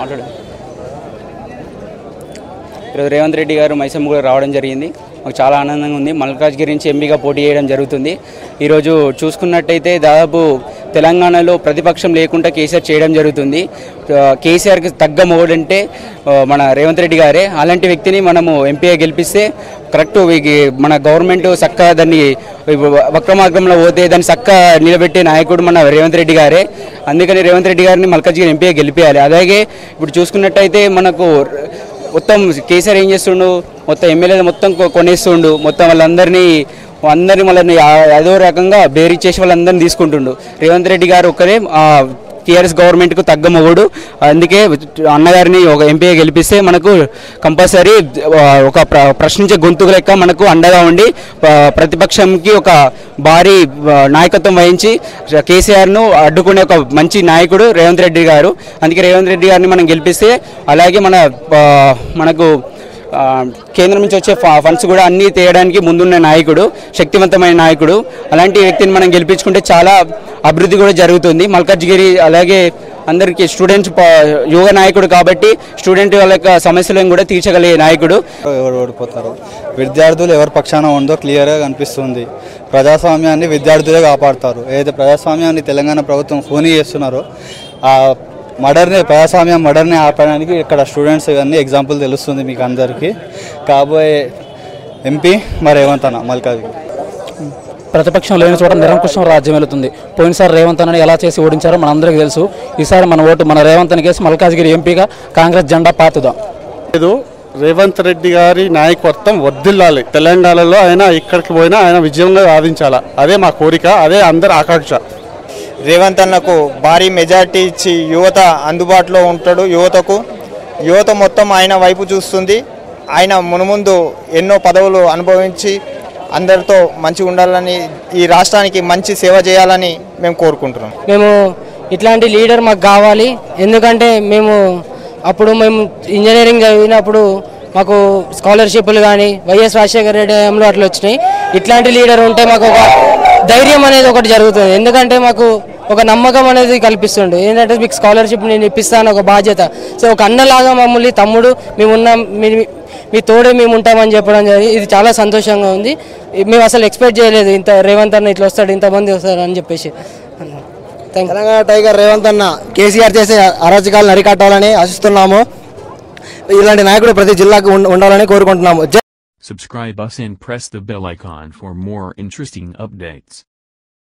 మాట్లాడు. ఈరోజు రేవంత్ రెడ్డి గారు మైసమ్మ కూడా రావడం జరిగింది. మాకు చాలా ఆనందంగా ఉంది. మల్కాజ్గిరి నుంచి ఎంపీగా పోటీ చేయడం జరుగుతుంది. ఈరోజు చూసుకున్నట్టయితే దాదాపు తెలంగాణలో ప్రతిపక్షం లేకుండా కేసీఆర్ చేయడం జరుగుతుంది. కేసీఆర్కి తగ్గ మొగుడంటే మన రేవంత్ రెడ్డి గారే. అలాంటి వ్యక్తిని మనము ఎంపీగా గెలిపిస్తే కరెక్ట్ మన గవర్నమెంట్ చక్కగా దాన్ని వక్ర మార్గంలో పోతే దాన్ని చక్క నిలబెట్టే నాయకుడు మన రేవంత్ రెడ్డి గారే. అందుకని రేవంత్ రెడ్డి గారిని మల్కాజ్గిరి ఎంపీగా గెలిపేయాలి. అలాగే ఇప్పుడు చూసుకున్నట్టయితే మనకు మొత్తం కేసీఆర్ ఏం చేస్తుండు? మొత్తం ఎమ్మెల్యేలు మొత్తం కొ- కొనేస్తుండు. మొత్తం వాళ్ళందరినీ అందరినీ వాళ్ళని ఏదో అదో రకంగా చేసి వాళ్ళందరినీ తీసుకుంటుండు. రేవంత్ రెడ్డి గారు ఒక్కరే టీఆర్ఎస్ గవర్నమెంట్కు తగ్గ మొగుడు. అందుకే అన్నగారిని ఒక ఎంపీగా గెలిపిస్తే మనకు కంపల్సరీ ఒక ప్ర- ప్రశ్నించే గొంతుకు లెక్క మనకు అండగా ఉండి ప్రతిపక్షంకి ఒక భారీ నాయకత్వం వహించి కేసీఆర్ను అడ్డుకునే ఒక మంచి నాయకుడు రేవంత్ రెడ్డి గారు. అందుకే రేవంత్ రెడ్డి గారిని మనం గెలిపిస్తే అలాగే మన మనకు కేంద్రం నుంచి వచ్చే ఫ- ఫండ్స్ కూడా అన్నీ తేయడానికి ముందున్న నాయకుడు శక్తివంతమైన నాయకుడు. అలాంటి వ్యక్తిని మనం గెలిపించుకుంటే చాలా అభివృద్ధి కూడా జరుగుతుంది. మల్కాజ్గిరి అలాగే అందరికీ స్టూడెంట్స్ యువ నాయకుడు కాబట్టి స్టూడెంట్ వాళ్ళ యొక్క సమస్యలను కూడా తీర్చగలిగే నాయకుడు. ఎవరు ఓడిపోతారు? విద్యార్థులు ఎవరి పక్షాన ఉందో క్లియర్గా కనిపిస్తుంది. ప్రజాస్వామ్యాన్ని విద్యార్థులే కాపాడుతారు. ఏదైతే ప్రజాస్వామ్యాన్ని తెలంగాణ ప్రభుత్వం హోనీ చేస్తున్నారో ఆ మర్డర్ని ప్రజాస్వామ్యం మర్డర్ని ఆపడానికి ఇక్కడ స్టూడెంట్స్ ఇవన్నీ ఎగ్జాంపుల్ తెలుస్తుంది మీకు అందరికీ. కాబోయే ఎంపీ మరి ఏమంతనా మల్కాజ్గిరి ప్రతిపక్షం లేని చోట నిరంకుశం రాజ్యం వెళుతుంది. పోయినసారి రేవంత్ అని ఎలా చేసి ఓడించారో మనందరికీ తెలుసు. ఈసారి మన ఓటు మన రేవంత్ అని కేసి మల్కాజ్గిరి ఎంపీగా కాంగ్రెస్ జెండా పాతుదాం. లేదు రేవంత్ రెడ్డి గారి నాయకత్వం వర్ధిల్లాలి. తెలంగాణలో ఆయన ఇక్కడికి పోయినా ఆయన విజయంగా సాధించాలా? అదే మా కోరిక అదే అందరి ఆకాంక్ష. రేవంత్ అన్నకు భారీ మెజార్టీ ఇచ్చి యువత అందుబాటులో ఉంటాడు. యువతకు యువత మొత్తం ఆయన వైపు చూస్తుంది. ఆయన మునుముందు ఎన్నో పదవులు అనుభవించి అందరితో మంచిగా ఉండాలని ఈ రాష్ట్రానికి మంచి సేవ చేయాలని మేము కోరుకుంటున్నాం. మేము ఇట్లాంటి లీడర్ మాకు కావాలి. ఎందుకంటే మేము అప్పుడు మేము ఇంజనీరింగ్ చదివినప్పుడు మాకు స్కాలర్షిప్లు కానీ వైఎస్ రాజశేఖర రెడ్డి హయాంలో అట్లా వచ్చినాయి. ఇట్లాంటి లీడర్ ఉంటే మాకు ఒక ధైర్యం అనేది ఒకటి జరుగుతుంది. ఎందుకంటే మాకు ఒక నమ్మకం అనేది కల్పిస్తుండే. ఏంటంటే మీకు స్కాలర్షిప్ నేను ఇప్పిస్తాను ఒక బాధ్యత. సో ఒక అన్నలాగా మమ్మల్ని తమ్ముడు మేము ఉన్నాం మీ మీ తోడే మేము ఉంటామని చెప్పడం జరిగింది. ఇది చాలా సంతోషంగా ఉంది. మేము అసలు ఎక్స్పెక్ట్ చేయలేదు ఇంత రేవంత్ అన్న ఇట్లా వస్తాడు ఇంతమంది వస్తారు అని చెప్పేసి. తెలంగాణ టైగర్ రేవంత్ అన్న కేసీఆర్ చేసే అరాచకాలను అరికట్టాలని ఆశిస్తున్నాము. ఇలాంటి నాయకుడు ప్రతి జిల్లాకు ఉండ- ఉండాలని కోరుకుంటున్నాము. Subscribe us and press the bell icon for more interesting updates.